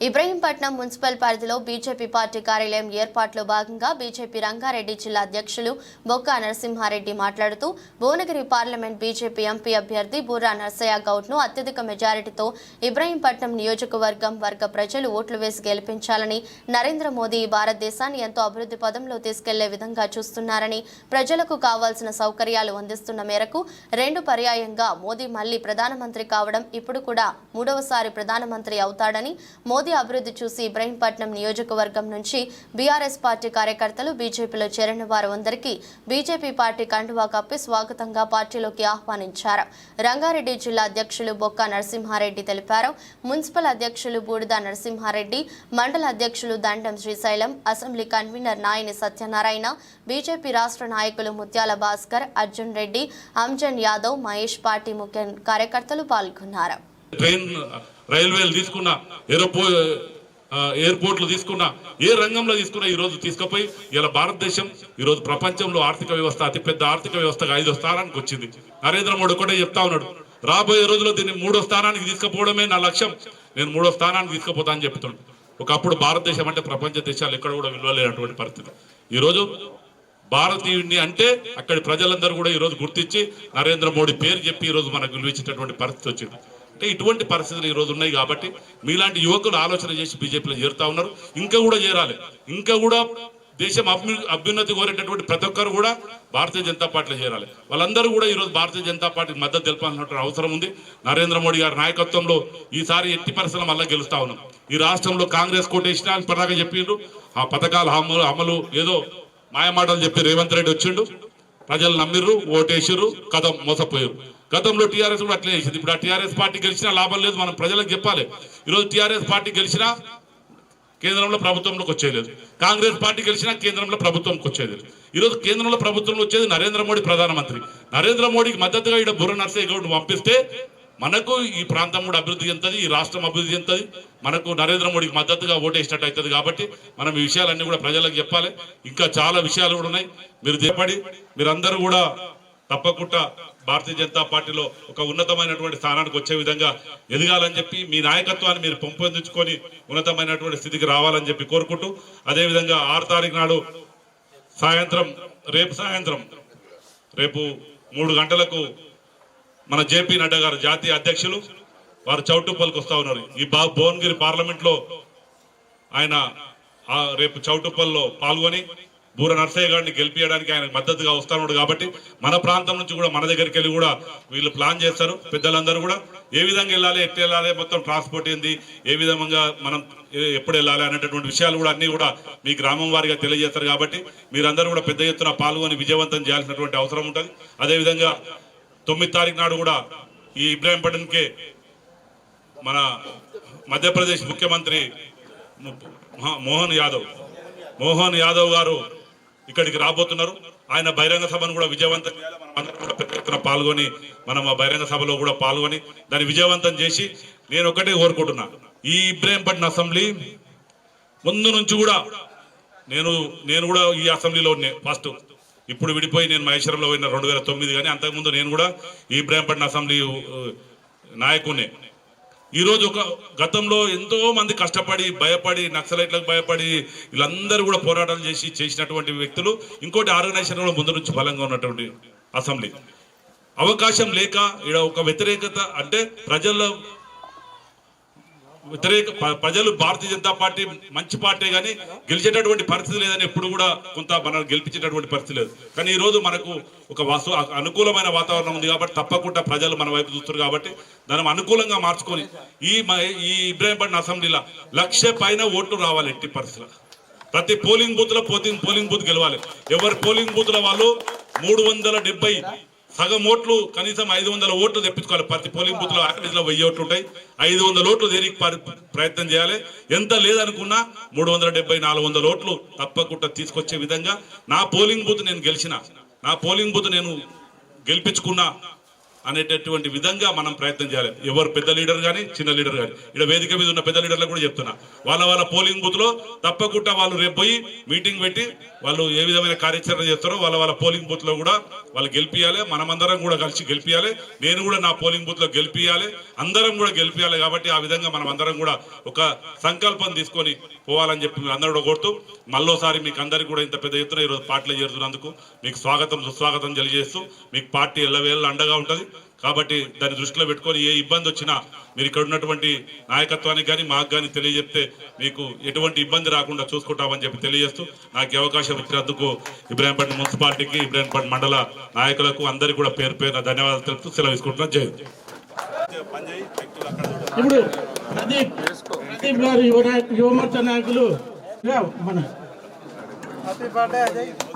Ibrahimpatnam municipal పరిధిలో BJP party కార్యాలయం ఏర్పాట్లో భాగంగా బీజేపీ రంగారెడ్డి జిల్లా అధ్యక్షులు బొక్క నరసింహారెడ్డి మాట్లాడుతూ భువనగిరి పార్లమెంట్ బీజేపీ ఎంపీ అభ్యర్థి బుర్రా నర్సయ్య గౌడ్ను అత్యధిక మెజారిటీతో ఇబ్రహీంపట్నం నియోజకవర్గం వర్గ ప్రజలు ఓట్లు వేసి గెలిపించాలని నరేంద్ర మోదీ భారతదేశాన్ని ఎంతో అభివృద్ధి పదంలో తీసుకెళ్ళే విధంగా చూస్తున్నారని ప్రజలకు కావాల్సిన సౌకర్యాలు అందిస్తున్న మేరకు రెండు పర్యాయంగా మోదీ మళ్ళీ ప్రధానమంత్రి కావడం ఇప్పుడు కూడా మూడవసారి ప్రధానమంత్రి అవుతాడని మోదీ అభివృద్ధి చూసి ఇబ్రహీంపట్నం నియోజకవర్గం నుంచి బీఆర్ఎస్ పార్టీ కార్యకర్తలు బీజేపీలో చేరిన వారు అందరికీ బీజేపీ పార్టీ కండువా కప్పి స్వాగతంగా పార్టీలోకి ఆహ్వానించారు. రంగారెడ్డి జిల్లా అధ్యక్షులు బొక్క నరసింహారెడ్డి తెలిపారు. మున్సిపల్ అధ్యక్షులు బూడిద నరసింహారెడ్డి మండల అధ్యక్షులు Dandam Srisailam assembly convener Nayani Satyanarayana BJP రాష్ట్ర నాయకులు ముత్యాల భాస్కర్ అర్జున్ రెడ్డి అంజన్ యాదవ్ మహేష్ పార్టీ ముఖ్య కార్యకర్తలు పాల్గొన్నారు. ట్రైన్ రైల్వేలు తీసుకున్నా ఏరోపో ఎయిర్పోర్ట్లు తీసుకున్నా ఏ రంగంలో తీసుకున్నా ఈ రోజు తీసుకుపోయి ఇలా భారతదేశం ఈ రోజు ప్రపంచంలో ఆర్థిక వ్యవస్థ అతిపెద్ద ఆర్థిక వ్యవస్థగా ఐదో స్థానానికి వచ్చింది. నరేంద్ర మోడీ ఒకటే చెప్తా ఉన్నాడు రాబోయే రోజుల్లో దీన్ని మూడో స్థానానికి తీసుకుపోవడమే నా లక్ష్యం నేను మూడో స్థానానికి తీసుకుపోతా అని చెప్తున్నాడు. ఒకప్పుడు భారతదేశం అంటే ప్రపంచ దేశాలు ఎక్కడ కూడా విలువలేనటువంటి పరిస్థితి. ఈ రోజు భారతీయుడిని అంటే అక్కడి ప్రజలందరూ కూడా ఈ రోజు గుర్తించి నరేంద్ర మోడీ పేరు చెప్పి ఈ రోజు మనకు విలువించేటటువంటి పరిస్థితి వచ్చింది. అంటే ఇటువంటి పరిస్థితులు ఈ రోజు ఉన్నాయి కాబట్టి మీలాంటి యువకులు ఆలోచన చేసి బీజేపీలో చేరుతా ఉన్నారు. ఇంకా కూడా చేరాలి. ఇంకా కూడా దేశం అభ్యు అభ్యున్నతి కోరేటటువంటి ప్రతి ఒక్కరు కూడా భారతీయ జనతా పార్టీలో చేరాలి. వాళ్ళందరూ కూడా ఈ రోజు భారతీయ జనతా పార్టీకి మద్దతు తెలపాల్సినటువంటి అవసరం ఉంది. నరేంద్ర మోడీ గారి నాయకత్వంలో ఈసారి ఎట్టి పరిస్థితులు మళ్ళీ గెలుస్తా ఉన్నాం. ఈ రాష్ట్రంలో కాంగ్రెస్ కోటేసిన అని పదాక చెప్పిండ్రు ఆ పథకాల అమలు అమలు ఏదో మాయమాటలు చెప్పి రేవంత్ రెడ్డి వచ్చిండు. ప్రజలు నమ్మిర్రు ఓటేసిర్రు కథం మోసపోయారు గతంలో టీఆర్ఎస్ కూడా అట్లే చేసింది. ఇప్పుడు ఆ టీఆర్ఎస్ పార్టీ గెలిచినా లాభం లేదు మనం ప్రజలకు చెప్పాలి. ఈరోజు టీఆర్ఎస్ పార్టీ గెలిచినా కేంద్రంలో ప్రభుత్వంలోకి వచ్చేయలేదు. కాంగ్రెస్ పార్టీ గెలిచినా కేంద్రంలో ప్రభుత్వంకి వచ్చేది ఈరోజు కేంద్రంలో ప్రభుత్వంలో వచ్చేది నరేంద్ర మోడీ ప్రధానమంత్రి. నరేంద్ర మోడీకి మద్దతుగా ఇక్కడ బుర్ర నర్సయ్య గౌడ్ పంపిస్తే మనకు ఈ ప్రాంతం కూడా అభివృద్ధి చెందుతుంది ఈ రాష్ట్రం అభివృద్ధి చెందుతుంది. మనకు నరేంద్ర మోడీకి మద్దతుగా ఓటేసినట్టు అవుతుంది కాబట్టి మనం ఈ విషయాలన్నీ కూడా ప్రజలకు చెప్పాలి. ఇంకా చాలా విషయాలు కూడా ఉన్నాయి. మీరు చెప్పండి. మీరందరూ కూడా తప్పకుండా భారతీయ జనతా పార్టీలో ఒక ఉన్నతమైనటువంటి స్థానానికి వచ్చే విధంగా ఎదగాలని చెప్పి మీ నాయకత్వాన్ని మీరు పెంపొందించుకొని ఉన్నతమైనటువంటి స్థితికి రావాలని చెప్పి కోరుకుంటూ అదేవిధంగా ఆరు తారీఖు నాడు సాయంత్రం రేపు సాయంత్రం రేపు మూడు గంటలకు మన జేపీ నడ్డా గారు జాతీయ అధ్యక్షులు వారు చౌటుప్పల్కి వస్తూ ఉన్నారు. ఈ బా భువనగిరి పార్లమెంట్లో ఆయన రేపు చౌటుప్పల్లో పాల్గొని బూర నర్సయ్య గారిని గెలిపించడానికి ఆయన మద్దతుగా వస్తున్నాడు కాబట్టి మన ప్రాంతం నుంచి కూడా మన దగ్గరికి వెళ్ళి కూడా వీళ్ళు ప్లాన్ చేస్తారు. పెద్దలందరూ కూడా ఏ విధంగా వెళ్ళాలి ఎట్లా వెళ్ళాలి మొత్తం ట్రాన్స్పోర్ట్ ఏంది ఏ విధంగా మనం ఎప్పుడు వెళ్ళాలి అనేటటువంటి విషయాలు కూడా అన్ని కూడా మీ గ్రామం వారిగా తెలియజేస్తారు కాబట్టి మీరందరూ కూడా పెద్ద ఎత్తున పాల్గొని విజయవంతం చేయాల్సినటువంటి అవసరం ఉంటుంది. అదేవిధంగా తొమ్మిది తారీఖు నాడు కూడా ఈ ఇబ్రాహీంపట్నంకే మన మధ్యప్రదేశ్ ముఖ్యమంత్రి మోహన్ యాదవ్ మోహన్ యాదవ్ గారు ఇక్కడికి రాబోతున్నారు. ఆయన బహిరంగ సభను కూడా విజయవంతం కూడా పెద్ద ఎత్తున పాల్గొని మనం ఆ బహిరంగ సభలో కూడా పాల్గొని దాన్ని విజయవంతం చేసి నేను ఒకటే కోరుకుంటున్నా. ఈ ఇబ్రాహీంపట్నం అసెంబ్లీ ముందు నుంచి కూడా నేను నేను కూడా ఈ అసెంబ్లీలో ఉన్నా ఫస్ట్ ఇప్పుడు విడిపోయి నేను మహేశ్వరంలో పోయిన రెండు వేల తొమ్మిది కానీ అంతకుముందు నేను కూడా ఈ ఇబ్రాహీంపట్నం అసెంబ్లీ ఆ, ఈరోజు ఒక గతంలో ఎంతో మంది కష్టపడి భయపడి నక్సలైట్లకు భయపడి వీళ్ళందరూ కూడా పోరాటాలు చేసి చేసినటువంటి వ్యక్తులు ఇంకోటి ఆర్గనైజేషన్ కూడా ముందు నుంచి బలంగా ఉన్నటువంటి అసెంబ్లీ. అవకాశం లేక ఇక్కడ ఒక వ్యతిరేకత అంటే ప్రజల్లో వ్యతిరేక ప్రజలు భారతీయ జనతా పార్టీ మంచి పార్టీ కానీ గెలిచేటటువంటి పరిస్థితి లేదని ఎప్పుడు కూడా కొంత మనం గెలిపించేటటువంటి పరిస్థితి లేదు. కానీ ఈరోజు మనకు ఒక వాస్తు అనుకూలమైన వాతావరణం ఉంది కాబట్టి తప్పకుండా ప్రజలు మన వైపు చూస్తున్నారు కాబట్టి దాన్ని అనుకూలంగా మార్చుకొని ఈ మ- ఈ ఇబ్రాహీంపట్నం అసెంబ్లీలో లక్ష పైన ఓట్లు రావాలి ఎట్టి పరిస్థితుల్లో ప్రతి పోలింగ్ బూత్లో పోలింగ్ పోలింగ్ బూత్ గెలవాలి. ఎవరి పోలింగ్ బూత్లో వాళ్ళు మూడు వందల డెబ్బై సగం ఓట్లు కనీసం ఐదు వందల ఓట్లు తెప్పించుకోవాలి. ప్రతి పోలింగ్ బూత్లో యావరేజ్ వెయ్యి ఓట్లు ఉంటాయి. ఐదు వందల ఓట్లు దేనికి ప్రయత్నం చేయాలి? ఎంత లేదనుకున్నా మూడు వందల డెబ్బై నాలుగు వందల ఓట్లు తప్పకుండా తీసుకొచ్చే విధంగా నా పోలింగ్ బూత్ నేను గెలిచిన నా పోలింగ్ బూత్ నేను గెలిపించుకున్నా అనేటటువంటి విధంగా మనం ప్రయత్నం చేయాలి. ఎవరు పెద్ద లీడర్ కానీ చిన్న లీడర్ కానీ ఇక్కడ వేదిక మీద ఉన్న పెద్ద లీడర్లకు కూడా చెప్తున్నా. వాళ్ళ వాళ్ళ పోలింగ్ బూత్లో తప్పకుండా వాళ్ళు రేపు పోయి మీటింగ్ పెట్టి వాళ్ళు ఏ విధమైన కార్యాచరణ చేస్తారో వాళ్ళ వాళ్ళ పోలింగ్ బూత్లో కూడా వాళ్ళు గెలిపియాలి. మనమందరం కూడా కలిసి గెలిపియాలి. నేను కూడా నా పోలింగ్ బూత్లో గెలిపియాలి. అందరం కూడా గెలిపియాలి కాబట్టి ఆ విధంగా మనం అందరం కూడా ఒక సంకల్పం తీసుకొని పోవాలని చెప్పి అందరూ కూడా కోరుతూ మళ్ళోసారి మీకు అందరికీ కూడా ఇంత పెద్ద ఎత్తున ఈరోజు పార్టీలో చేరుతున్నందుకు మీకు స్వాగతం సుస్వాగతం తెలియజేస్తూ మీకు పార్టీ ఎల్లవేళ్ళ అండగా ఉంటుంది. కాబట్టి దాన్ని దృష్టిలో పెట్టుకొని ఏ ఇబ్బంది వచ్చినా మీరు ఇక్కడ ఉన్నటువంటి నాయకత్వానికి కానీ మాకు కానీ తెలియజెప్తే మీకు ఎటువంటి ఇబ్బంది రాకుండా చూసుకుంటామని చెప్పి తెలియజేస్తూ నాకు అవకాశం ఇచ్చినందుకు ఇబ్రాహీంపట్నం మున్సిపాలిటీకి ఇబ్రాహీంపట్నం మండల నాయకులకు అందరికీ కూడా పేరు పేరున ధన్యవాదాలు తెలుపుతూ సెలవు తీసుకుంటున్నాను జై ఇప్పుడు ప్రదీప్ ప్రదీప్ గారు యువ యువమోర్చా నాయకులు. మన Happy birthday, Ajay.